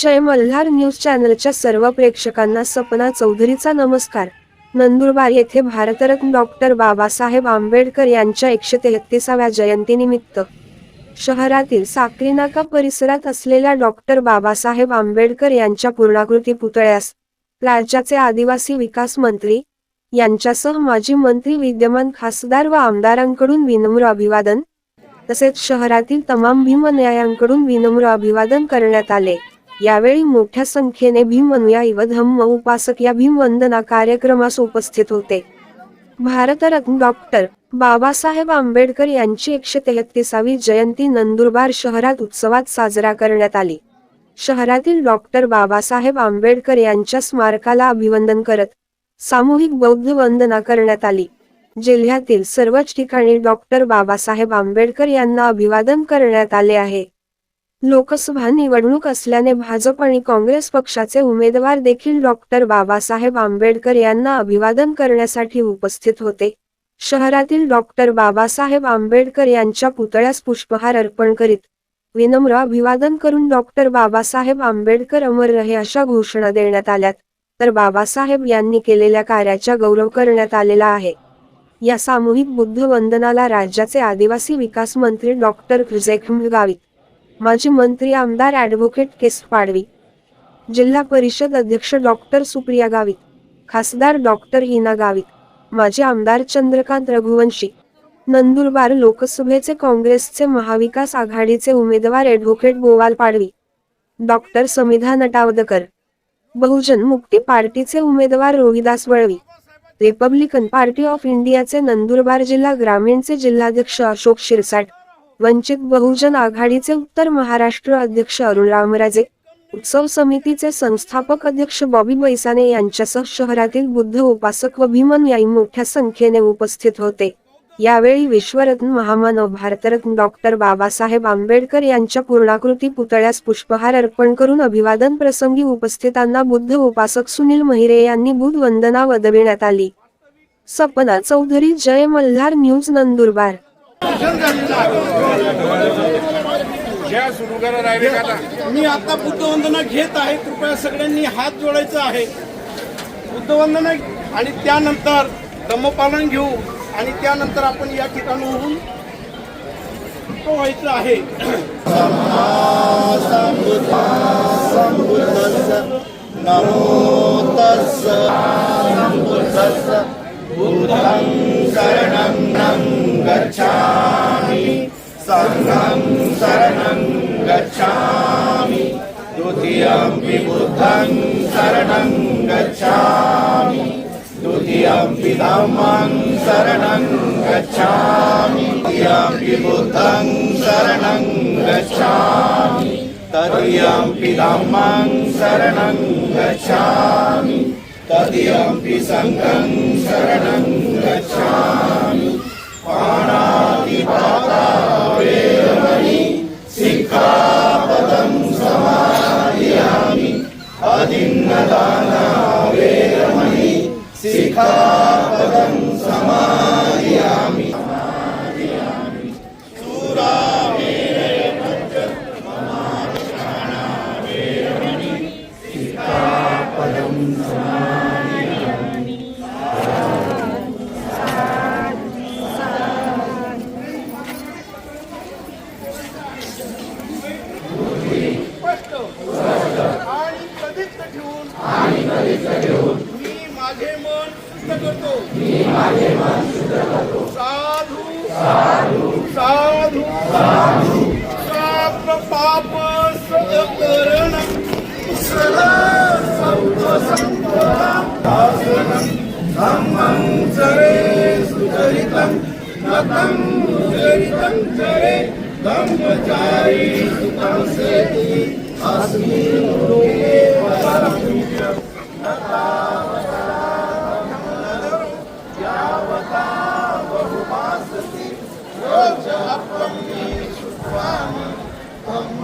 जय Malhar news चॅनलच्या सर्व प्रेक्षकांना सपना चौधरीचा नमस्कार. नंदुरबार येथे भारतरत्न डॉक्टर बाबासाहेब आंबेडकर यांच्या एकशे तेहतीसाव्या जयंतीनिमित्त. शहरातील साक्रीनाका परिसरात असलेल्या डॉक्टर बाबासाहेब आंबेडकर यांच्या पूर्णाकृती पुतळ्यास राज्याचे आदिवासी विकास मंत्री यांच्यासह माजी मंत्री विद्यमान खासदार व आमदारांकडून विनम्र अभिवादन तसेच शहरातील तमाम भीमन्यायांकडून विनम्र अभिवादन करण्यात आले. यावेळी मोठ्या संख्येने भीम अनुयायी व धम्म उपासक या भीमवंदना कार्यक्रमास उपस्थित होते. भारतरत्न डॉक्टर बाबासाहेब आंबेडकर यांची एकशे तेहतीसावी जयंती नंदुरबार शहरात उत्सवात साजरा करण्यात आली. शहरातील डॉक्टर बाबासाहेब आंबेडकर यांच्या स्मारकाला अभिवंदन करत सामूहिक बौद्ध वंदना करण्यात आली. जिल्ह्यातील सर्वच ठिकाणी डॉक्टर बाबासाहेब आंबेडकर यांना अभिवादन करण्यात आले आहे. लोकसभा निवडणूक असल्याने भाजप आणि काँग्रेस पक्षाचे उमेदवार देखील डॉक्टर बाबासाहेब आंबेडकर यांना अभिवादन करण्यासाठी उपस्थित होते. शहरातील डॉक्टर बाबासाहेब आंबेडकर यांच्या पुतळ्यास पुष्पहार अर्पण करीत विनम्र अभिवादन करून डॉक्टर बाबासाहेब आंबेडकर अमर रहे अशा घोषणा देण्यात आल्यात. तर बाबासाहेब यांनी केलेल्या कार्याचा गौरव करण्यात आलेला आहे. या सामूहिक बुद्ध वंदनाला राज्याचे आदिवासी विकास मंत्री डॉक्टर जेखम गावित माजी मंत्री आमदार ॲडव्होकेट केस पाडवी जिल्हा परिषद अध्यक्ष डॉक्टर सुप्रिया गावित खासदार डॉक्टर हिना गावित माजी आमदार चंद्रकांत रघुवंशी नंदुरबार लोकसभेचे काँग्रेसचे महाविकास आघाडीचे उमेदवार ॲडव्होकेट गोवाल पाडवी डॉक्टर समिधा नटावदकर बहुजन मुक्ती पार्टीचे उमेदवार Rohidas Valvi Republican party of इंडियाचे नंदुरबार जिल्हा ग्रामीणचे जिल्हाध्यक्ष अशोक शिरसाट वंचित बहुजन आघाडीचे उत्तर महाराष्ट्र अध्यक्ष अरुण रामराजे उत्सव समितीचे संस्थापक अध्यक्ष बॉबी बैसाने यांच्यासह शहरातील बुद्ध उपासक व याई मोठ्या संख्येने उपस्थित होते. यावेळी विश्वरत्न महामानव भारतरत्न डॉक्टर बाबासाहेब आंबेडकर यांच्या पूर्णाकृती पुतळ्यास पुष्पहार अर्पण करून अभिवादन प्रसंगी उपस्थितांना बुद्ध उपासक सुनील महिरे यांनी बुध वंदना वदविण्यात आली. सपना चौधरी जय मल्हार न्यूज नंदुरबार. घ्या सुरू करा डायरेक्ट आता. मी आता बुद्धवंदना घेत आहे कृपया सगळ्यांनी हात जोडायचा आहे. बुद्धवंदना आणि त्यानंतर धम्मपालन घेऊ आणि त्यानंतर आपण या ठिकाणाहून व्हायचं आहे. नमो तस्स बुद्धं शरणं गच्छामि। संघं शरणं गच्छामि। द्वितीयंपि बुद्धं शरणं गच्छामि। द्वितीयंपि धम्मं शरणं गच्छामि। तृतीयंपि बुद्धं शरणं गच्छामि। तदीयंपि धम्मं शरणं गच्छामि। तदीयंपि संघं शरणं सिक्खापदं समाधियामि आणि कधीच ठेवून आणि कधीच ठेवून शुद्ध करतो. मी माझे मन शुद्ध करतो साधू. साधू. साधू साधू साप पाप सकरण सदा संत संपदासनं धम्मं चरे सुचरितं नतं सुचरितं चरे ब्रह्मचारी सुतं सेति अस्मिन् गुरु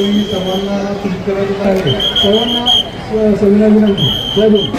ठिकाणी सर्वांना आहे सर्वांना स- सविनय विनंती जय भीम.